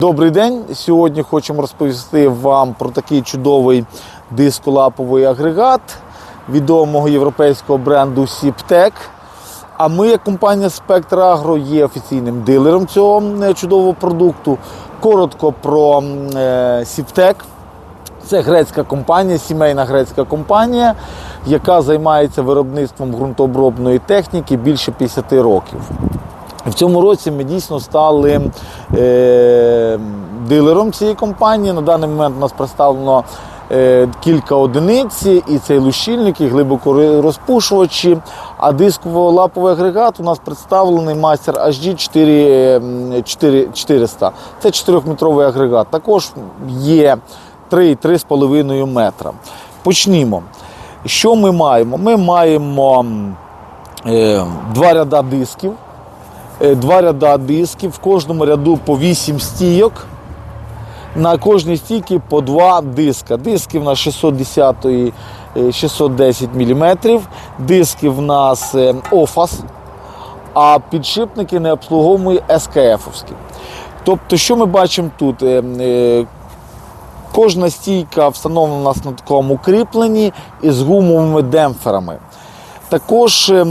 Добрий день. Сьогодні хочемо розповісти вам про такий чудовий дисколаповий агрегат відомого європейського бренду Сіптек. А ми, як компанія Spectre Agro, є офіційним дилером цього е, чудового продукту. Коротко про е, Сіптек. Це грецька компанія, сімейна грецька компанія, яка займається виробництвом ґрунтообробної техніки більше 50 років. В цьому році ми дійсно стали е, дилером цієї компанії. На даний момент у нас представлено е, кілька одиниць, і цей лущильник, і глибоко розпушувачі. А дисково-лаповий агрегат у нас представлений майстер HD 4, 4, 400. Це 4-метровий агрегат. Також є 3-3,5 метра. Почнімо. Що ми маємо? Ми маємо е, два ряда дисків. Е, два ряда дисків, в кожному ряду по 8 стійок. На кожній стійці по два диска. Диски в нас 610 е, 610 мм, диски в нас е, OFAS, а підшипники не обслуговує СКФ-овські. Тобто, що ми бачимо тут? Е, е, Кожна стійка встановлена у нас на такому кріпленні із гумовими демпферами. Також е,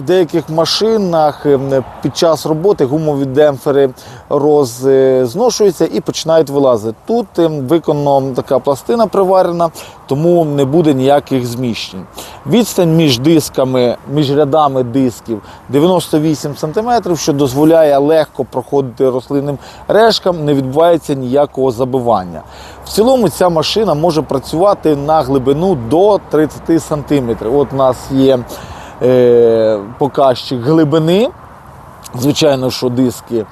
в деяких машинах ем, під час роботи гумові демпфери розношуються і починають вилазити. Тут ем, виконана така пластина приварена, тому не буде ніяких зміщень. Відстань між дисками, між рядами дисків 98 см, що дозволяє легко проходити рослинним решкам, не відбувається ніякого забивання. В цілому ця машина може працювати на глибину до 30 см. От у нас є е, показчик глибини. Звичайно, що диски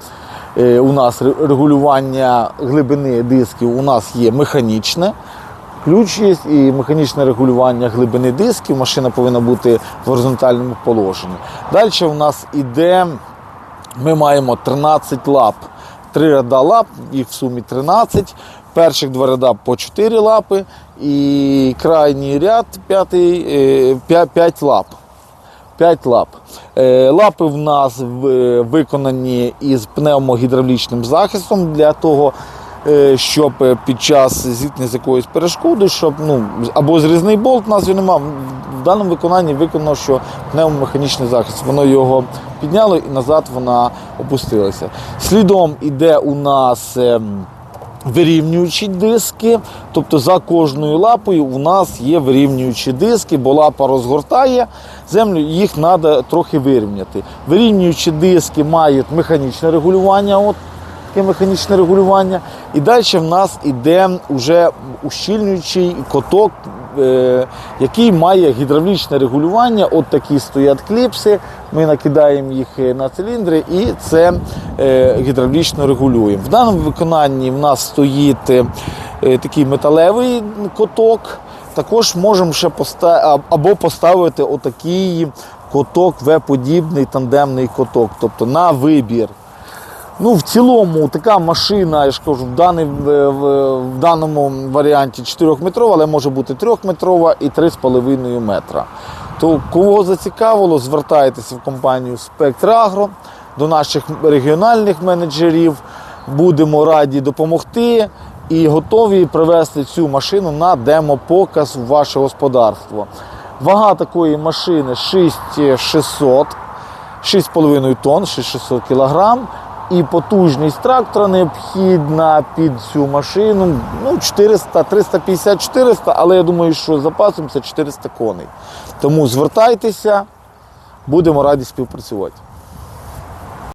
е, у нас регулювання глибини дисків у нас є механічне. Ключ є і механічне регулювання глибини дисків. Машина повинна бути в горизонтальному положенні. Далі у нас іде, ми маємо 13 лап. Три ряда лап, їх в сумі 13. Перших два ряда по 4 лапи і крайній ряд п'ятий, 5 лап. 5 лап. Е, Лапи в нас виконані із пневмогідравлічним захистом для того, е, щоб е, під час зіткнення з якоюсь перешкодою, щоб ну, або зрізний болт, у нас його немає. В даному виконанні виконано, що пневмомеханічний захист. Воно його підняло і назад вона опустилася. Слідом іде у нас. Вирівнюючі диски. Тобто за кожною лапою у нас є вирівнюючі диски, бо лапа розгортає землю, їх треба трохи вирівняти. Вирівнюючі диски мають механічне регулювання. От таке механічне регулювання. І далі в нас іде уже ущільнюючий коток, який має гідравлічне регулювання. От такі стоять кліпси. Ми накидаємо їх е, на циліндри і це е, гідравлічно регулюємо. В даному виконанні в нас стоїть е, е, такий металевий коток. Також можемо ще поста- або поставити отакий коток, В-подібний тандемний коток, тобто на вибір. Ну, в цілому, така машина, я ж кажу, в, даний, в, в, даному варіанті 4-метрова, але може бути 3-метрова і 3,5 метра. То кого зацікавило, звертайтеся в компанію Agro, до наших регіональних менеджерів. Будемо раді допомогти і готові привезти цю машину на демопоказ в ваше господарство. Вага такої машини 6600. 6,5 тонн, 6600 кг. І потужність трактора необхідна під цю машину ну, 400, 350, 400, але я думаю, що запасом це 400 коней. Тому звертайтеся, будемо раді співпрацювати.